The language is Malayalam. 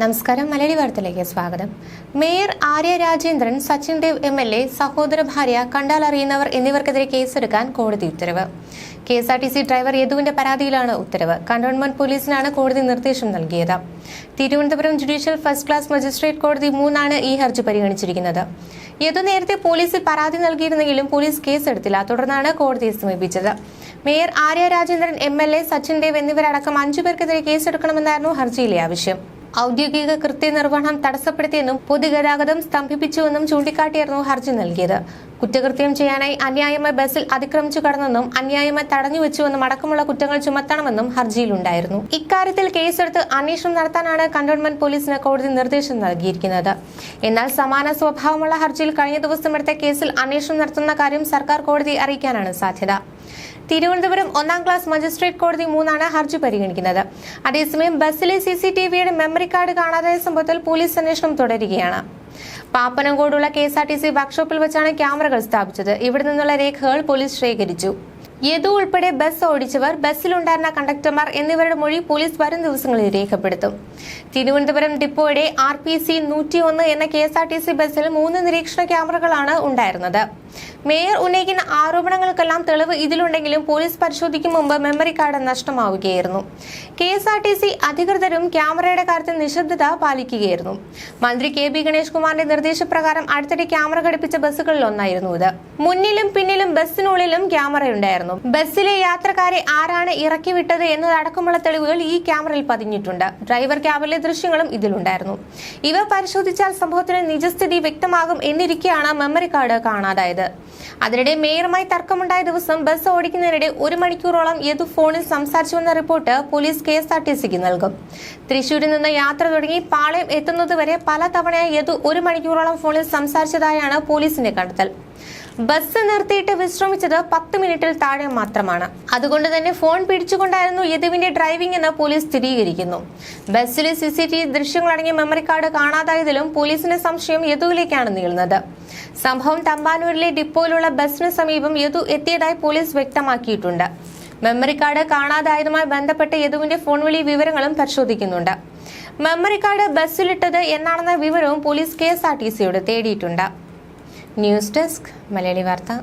നമസ്കാരം. മലയാളി വാർത്തയിലേക്ക് സ്വാഗതം. Mayor Arya Rajendran Sachin Dev M L A സഹോദര ഭാര്യ കണ്ടാൽ അറിയുന്നവർ എന്നിവർക്കെതിരെ കേസെടുക്കാൻ കോടതി ഉത്തരവ്. K S R T C driver യദുവിന്റെ പരാതിയിലാണ് ഉത്തരവ്. കണ്ടോൺമെന്റ് പോലീസിനാണ് കോടതി നിർദ്ദേശം നൽകിയത്. Thiruvananthapuram judicial first class magistrate കോടതി മൂന്നാണ് ഈ ഹർജി പരിഗണിച്ചിരിക്കുന്നത്. യദു നേരത്തെ പോലീസിൽ പരാതി നൽകിയിരുന്നെങ്കിലും പോലീസ് കേസെടുത്തില്ല. തുടർന്നാണ് കോടതിയെ സമീപിച്ചത്. Mayor Arya Rajendran M L A Sachin Dev എന്നിവരടക്കം അഞ്ചു പേർക്കെതിരെ കേസെടുക്കണമെന്നായിരുന്നു ഹർജിയിലെ ആവശ്യം. ഔദ്യോഗിക കൃത്യനിർവഹണം തടസ്സപ്പെടുത്തിയെന്നും പൊതുഗതാഗതം സ്തംഭിപ്പിച്ചുവെന്നും ചൂണ്ടിക്കാട്ടിയായിരുന്നു ഹർജി നൽകിയത്. കുറ്റകൃത്യം ചെയ്യാനായി അന്യായമായി ബസ്സിൽ അതിക്രമിച്ചു കടന്നെന്നും അന്യായമായി തടഞ്ഞുവെച്ചുവെന്നും അടക്കമുള്ള കുറ്റങ്ങൾ ചുമത്തണമെന്നും ഹർജിയിലുണ്ടായിരുന്നു. ഇക്കാര്യത്തിൽ കേസെടുത്ത് അന്വേഷണം നടത്താനാണ് കന്റോൺമെന്റ് പോലീസിന് കോടതി നിർദ്ദേശം നൽകിയിരിക്കുന്നത്. എന്നാൽ സമാന സ്വഭാവമുള്ള ഹർജിയിൽ കഴിഞ്ഞ ദിവസം എടുത്ത കേസിൽ അന്വേഷണം നടത്തുന്ന കാര്യം സർക്കാർ കോടതി അറിയിക്കാനാണ് സാധ്യത. തിരുവനന്തപുരം ഒന്നാം ക്ലാസ് മജിസ്ട്രേറ്റ് കോടതി മൂന്നാണ് ഹർജി പരിഗണിക്കുന്നത്. അതേസമയം ബസ്സിലെ സിസിടിവിയുടെ മെമ്മറി കാർഡ് കാണാതായ സംഭവത്തിൽ പോലീസ് അന്വേഷണം തുടരുകയാണ്. പാപ്പനംകോടുള്ള K S R T C വർക്ക്ഷോപ്പിൽ വെച്ചാണ് ക്യാമറകൾ സ്ഥാപിച്ചത്. ഇവിടെ നിന്നുള്ള രേഖകൾ പോലീസ് ശേഖരിച്ചു. യദു ഉൾപ്പെടെ ബസ് ഓടിച്ചവർ ബസ്സിലുണ്ടായിരുന്ന കണ്ടക്ടർമാർ എന്നിവരുടെ മൊഴി പോലീസ് വരും ദിവസങ്ങളിൽ രേഖപ്പെടുത്തും. തിരുവനന്തപുരം ഡിപ്പോയുടെ ആർ പി സി നൂറ്റി ഒന്ന് എന്ന K S R T C ബസ്സിൽ മൂന്ന് നിരീക്ഷണ ക്യാമറകളാണ് ഉണ്ടായിരുന്നത്. മേയർ ഉന്നയിക്കുന്ന ആരോപണങ്ങൾക്കെല്ലാം തെളിവ് ഇതിലുണ്ടെങ്കിലും പോലീസ് പരിശോധിക്കും മുമ്പ് memory card നഷ്ടമാവുകയായിരുന്നു. K S R T C അധികൃതരും ക്യാമറയുടെ കാര്യത്തിൽ നിശബ്ദത പാലിക്കുകയായിരുന്നു. മന്ത്രി കെ ബി ഗണേഷ് കുമാറിന്റെ നിർദ്ദേശപ്രകാരം അടുത്തിടെ ക്യാമറ ഘടിപ്പിച്ച ബസ്സുകളിൽ ഒന്നായിരുന്നു ഇത്. മുന്നിലും പിന്നിലും ബസ്സിനുള്ളിലും ക്യാമറയുണ്ടായിരുന്നു. ബസ്സിലെ യാത്രക്കാരെ ആരാണ് ഇറക്കി വിട്ടത് എന്നതടക്കമുള്ള തെളിവുകൾ ഈ ക്യാമറയിൽ പതിഞ്ഞിട്ടുണ്ട്. ഡ്രൈവർ ക്യാബിലെ ദൃശ്യങ്ങളും ഇതിലുണ്ടായിരുന്നു. ഇവ പരിശോധിച്ചാൽ സംഭവത്തിന് നിജസ്ഥിതി വ്യക്തമാകും എന്നിരിക്കെയാണ് മെമ്മറി കാർഡ് കാണാതായത്. അതിനിടെ മേയറുമായി തർക്കമുണ്ടായ ദിവസം ബസ് ഓടിക്കുന്നതിനിടെ ഒരു മണിക്കൂറോളം യദു ഫോണിൽ സംസാരിച്ചുവെന്ന report police K S R T സിക്ക് നൽകും. തൃശൂരിൽ നിന്ന് യാത്ര തുടങ്ങി പാളയം എത്തുന്നതുവരെ പല തവണയായി യദു ഒരു മണിക്കൂറോളം ഫോണിൽ സംസാരിച്ചതായാണ് പോലീസിന്റെ കണ്ടെത്തൽ. ബസ് നിർത്തിയിട്ട് വിശ്രമിച്ചത് പത്ത് മിനിറ്റിൽ താഴെ മാത്രമാണ്. അതുകൊണ്ട് തന്നെ ഫോൺ പിടിച്ചുകൊണ്ടായിരുന്നു യദുവിന്റെ ഡ്രൈവിംഗ് എന്ന് പോലീസ് സ്ഥിരീകരിക്കുന്നു. ബസ്സിലെ സി സി ടി വി ദൃശ്യങ്ങളടങ്ങിയ മെമ്മറി കാർഡ് കാണാതായതിലും പോലീസിന്റെ സംശയം യദുവിലേക്കാണ് നീളുന്നത്. സംഭവം തമ്പാനൂരിലെ ഡിപ്പോയിലുള്ള ബസ്സിന് സമീപം യദു എത്തിയതായി പോലീസ് വ്യക്തമാക്കിയിട്ടുണ്ട്. മെമ്മറി കാർഡ് കാണാതായതുമായി ബന്ധപ്പെട്ട് യദുവിന്റെ ഫോൺ വിളി വിവരങ്ങളും പരിശോധിക്കുന്നുണ്ട്. മെമ്മറി കാർഡ് ബസ്സിലിട്ടത് എന്നാണെന്ന വിവരവും police K S R T സിയോട് തേടിയിട്ടുണ്ട്. ന്യൂസ് ഡെസ്ക് മലയാളി വാർത്ത.